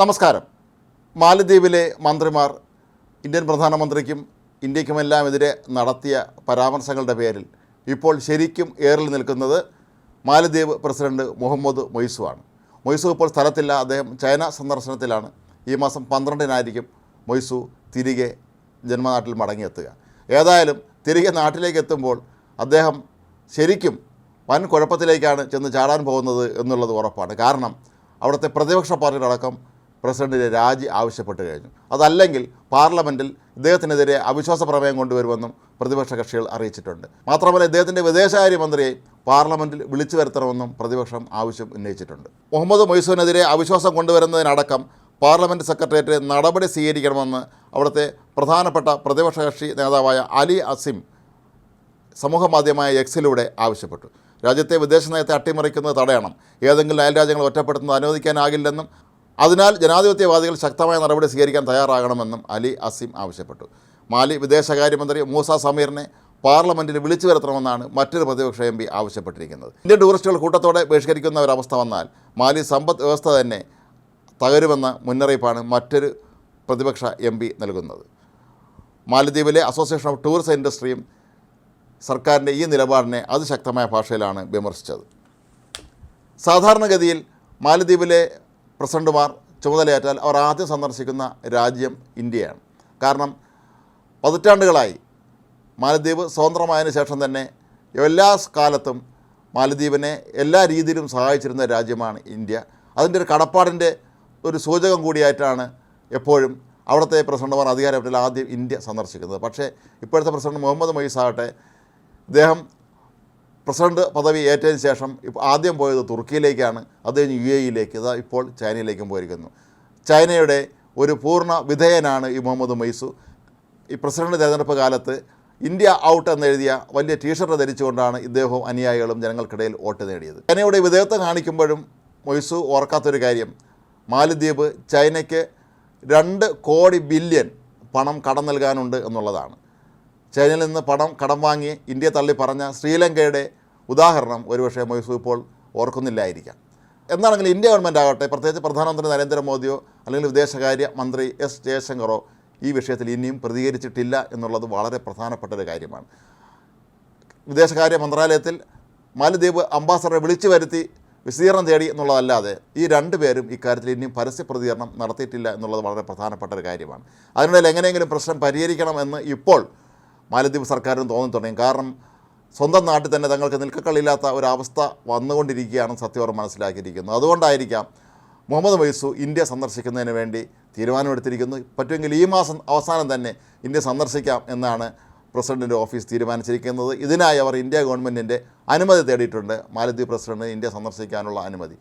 നമസ്കാരം. മാലദ്വീപിലെ മന്ത്രിമാർ ഇന്ത്യൻ പ്രധാനമന്ത്രിക്കും ഇന്ത്യക്കുമെല്ലാം എതിരെ നടത്തിയ പരാമർശങ്ങളുടെ പേരിൽ ഇപ്പോൾ ശരിക്കും ഏറിൽ നിൽക്കുന്നത് മാലദ്വീപ് പ്രസിഡന്റ് മുഹമ്മദ് മൊയ്സുവാണ്. മൊയ്സു ഇപ്പോൾ സ്ഥലത്തില്ല അദ്ദേഹം ചൈന സന്ദർശനത്തിലാണ്. ഈ മാസം പന്ത്രണ്ടിനായിരിക്കും മൊയ്സു തിരികെ ജന്മനാട്ടിൽ മടങ്ങിയെത്തുക. ഏതായാലും തിരികെ നാട്ടിലേക്ക് എത്തുമ്പോൾ അദ്ദേഹം ശരിക്കും വൻ കുഴപ്പത്തിലേക്കാണ് ചെന്ന് ചാടാൻ പോകുന്നത് എന്നുള്ളത് ഉറപ്പാണ്. കാരണം അവിടുത്തെ പ്രതിപക്ഷ പാർട്ടികളടക്കം പ്രസിഡന്റിനെ രാജി ആവശ്യപ്പെട്ട് കഴിഞ്ഞു. അതല്ലെങ്കിൽ പാർലമെന്റിൽ ഇദ്ദേഹത്തിനെതിരെ അവിശ്വാസ പ്രമേയം കൊണ്ടുവരുമെന്നും പ്രതിപക്ഷ കക്ഷികൾ അറിയിച്ചിട്ടുണ്ട്. മാത്രമല്ല ഇദ്ദേഹത്തിന്റെ വിദേശകാര്യമന്ത്രിയെ പാർലമെന്റിൽ വിളിച്ചു വരുത്തണമെന്നും പ്രതിപക്ഷം ആവശ്യം ഉന്നയിച്ചിട്ടുണ്ട്. മുഹമ്മദ് മൊയ്സൂനെതിരെ അവിശ്വാസം കൊണ്ടുവരുന്നതിനടക്കം പാർലമെന്റ് സെക്രട്ടേറിയറ്റ് നടപടി സ്വീകരിക്കണമെന്ന് അവിടുത്തെ പ്രധാനപ്പെട്ട പ്രതിപക്ഷ കക്ഷി നേതാവായ അലി അസിം സമൂഹമാധ്യമമായ എക്സിലൂടെ ആവശ്യപ്പെട്ടു. രാജ്യത്തെ വിദേശ നയത്തെ അട്ടിമറിക്കുന്നത് തടയണം. ഏതെങ്കിലും അയൽരാജ്യങ്ങൾ ഒറ്റപ്പെടുത്തുന്നത് അനുവദിക്കാനാകില്ലെന്നും അതിനാൽ ജനാധിപത്യവാദികൾ ശക്തമായ നടപടി സ്വീകരിക്കാൻ തയ്യാറാകണമെന്നും അലി അസിം ആവശ്യപ്പെട്ടു. മാലി വിദേശകാര്യമന്ത്രി മൂസ സമീറിനെ പാർലമെന്റിൽ വിളിച്ചു വരുത്തണമെന്നാണ് മറ്റൊരു പ്രതിപക്ഷ എം പി ആവശ്യപ്പെട്ടിരിക്കുന്നത്. ഇന്ത്യൻ ടൂറിസ്റ്റുകൾ കൂട്ടത്തോടെ ബഹിഷ്കരിക്കുന്ന ഒരവസ്ഥ വന്നാൽ മാലി സമ്പദ് വ്യവസ്ഥ തന്നെ തകരുമെന്ന മുന്നറിയിപ്പാണ് മറ്റൊരു പ്രതിപക്ഷ എം പി നൽകുന്നത്. മാലദ്വീപിലെ അസോസിയേഷൻ ഓഫ് ടൂറിസം ഇൻഡസ്ട്രിയും സർക്കാരിന്റെ ഈ നിലപാടിനെ അതിശക്തമായ ഭാഷയിലാണ് വിമർശിച്ചത്. സാധാരണഗതിയിൽ മാലദ്വീപിലെ പ്രസിഡന്റുമാർ ചുമതലയേറ്റാൽ അവർ ആദ്യം സന്ദർശിക്കുന്ന രാജ്യം ഇന്ത്യയാണ്. കാരണം പതിറ്റാണ്ടുകളായി മാലദ്വീപ് സ്വതന്ത്രമായതിനു ശേഷം തന്നെ എല്ലാ കാലത്തും മാലദ്വീപിനെ എല്ലാ രീതിയിലും സഹായിച്ചിരുന്ന രാജ്യമാണ് ഇന്ത്യ. അതിന്റെ ഒരു കടപ്പാടിന്റെ ഒരു സൂചകം കൂടിയായിട്ടാണ് എപ്പോഴും അവിടുത്തെ പ്രസിഡന്റുമാർ അധികാരത്തിൽ ആദ്യം ഇന്ത്യ സന്ദർശിക്കുന്നത്. പക്ഷേ ഇപ്പോഴത്തെ പ്രസിഡന്റ് മുഹമ്മദ് മൊയ്സ് അദ്ദേഹം പ്രസിഡന്റ് പദവി ഏറ്റതിന് ശേഷം ആദ്യം പോയത് തുർക്കിയിലേക്കാണ് അത് കഴിഞ്ഞ് യു എയിലേക്ക് ഇതാ ഇപ്പോൾ ചൈനയിലേക്കും പോയിരിക്കുന്നു. ചൈനയുടെ ഒരു പൂർണ വിധേയനാണ് ഈ മുഹമ്മദ് മൈസു ഈ പ്രസിഡന്റ് തെരഞ്ഞെടുപ്പ് കാലത്ത് ഇന്ത്യ ഔട്ട് എന്നെഴുതിയ വലിയ ടീഷർട്ട് ധരിച്ചുകൊണ്ടാണ് ഇദ്ദേഹവും അനുയായികളും ജനങ്ങൾക്കിടയിൽ വോട്ട് നേടിയത്. ചൈനയുടെ വിധേയത്വം കാണിക്കുമ്പോഴും മൊയ്സു ഓർക്കാത്തൊരു കാര്യം മാലിദ്വീപ് ചൈനയ്ക്ക് രണ്ട് കോടി ബില്യൺ പണം കടം നൽകാനുണ്ട് എന്നുള്ളതാണ്. ചൈനയിൽ നിന്ന് പണം കടം വാങ്ങി ഇന്ത്യ തള്ളി പറഞ്ഞ ശ്രീലങ്കയുടെ ഉദാഹരണം ഒരുപക്ഷെ മൊയ്സു ഇപ്പോൾ ഓർക്കുന്നില്ലായിരിക്കാം. എന്നാണെങ്കിലും ഇന്ത്യ ഗവൺമെന്റ് ആകട്ടെ പ്രത്യേകിച്ച് പ്രധാനമന്ത്രി നരേന്ദ്രമോദിയോ അല്ലെങ്കിൽ വിദേശകാര്യ മന്ത്രി എസ് ജയശങ്കറോ ഈ വിഷയത്തിൽ ഇനിയും പ്രതികരിച്ചിട്ടില്ല എന്നുള്ളത് വളരെ പ്രധാനപ്പെട്ട ഒരു കാര്യമാണ്. വിദേശകാര്യ മന്ത്രാലയത്തിൽ മാലദ്വീപ് അംബാസഡറെ വിളിച്ചു വരുത്തി വിശദീകരണം തേടി എന്നുള്ളതല്ലാതെ ഈ രണ്ട് പേരും ഇക്കാര്യത്തിൽ ഇനിയും പരസ്യ പ്രതികരണം നടത്തിയിട്ടില്ല എന്നുള്ളത് വളരെ പ്രധാനപ്പെട്ട ഒരു കാര്യമാണ്. അതിനിടയിൽ എങ്ങനെയെങ്കിലും പ്രശ്നം പരിഹരിക്കണമെന്ന് ഇപ്പോൾ മാലദ്വീപ് സർക്കാരിന് തോന്നി തുടങ്ങി. കാരണം സ്വന്തം നാട്ടിൽ തന്നെ തങ്ങൾക്ക് നിൽക്കക്കളില്ലാത്ത ഒരവസ്ഥ വന്നുകൊണ്ടിരിക്കുകയാണ് സത്യവർ മനസ്സിലാക്കിയിരിക്കുന്നു. അതുകൊണ്ടായിരിക്കാം മുഹമ്മദ് മൈസു ഇന്ത്യ സന്ദർശിക്കുന്നതിന് വേണ്ടി തീരുമാനമെടുത്തിരിക്കുന്നു പറ്റുമെങ്കിൽ ഈ മാസം അവസാനം തന്നെ ഇന്ത്യ സന്ദർശിക്കാം എന്നാണ് പ്രസിഡന്റിന്റെ ഓഫീസ് തീരുമാനിച്ചിരിക്കുന്നത്. ഇതിനായി അവർ ഇന്ത്യ ഗവൺമെന്റിന്റെ അനുമതി തേടിയിട്ടുണ്ട്. മാലദ്വീപ് പ്രസിഡന്റ് ഇന്ത്യ സന്ദർശിക്കാനുള്ള അനുമതി.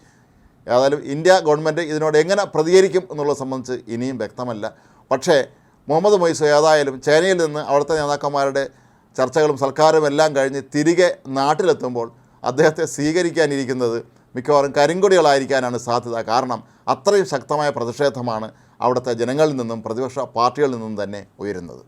ഏതായാലും ഇന്ത്യ ഗവൺമെന്റ് ഇതിനോട് എങ്ങനെ പ്രതികരിക്കും എന്നുള്ളത് സംബന്ധിച്ച് ഇനിയും വ്യക്തമല്ല. പക്ഷേ മുഹമ്മദ് മൊയ്സ് ഏതായാലും ചൈനയിൽ നിന്ന് അവിടുത്തെ നേതാക്കന്മാരുടെ ചർച്ചകളും സൽക്കാരവും എല്ലാം കഴിഞ്ഞ് തിരികെ നാട്ടിലെത്തുമ്പോൾ അദ്ദേഹത്തെ സ്വീകരിക്കാനിരിക്കുന്നത് മിക്കവാറും കരിങ്കൊടികളായിരിക്കാനാണ് സാധ്യത. കാരണം അത്രയും ശക്തമായ പ്രതിഷേധമാണ് അവിടുത്തെ ജനങ്ങളിൽ നിന്നും പ്രതിപക്ഷ പാർട്ടികളിൽ നിന്നും തന്നെ ഉയരുന്നത്.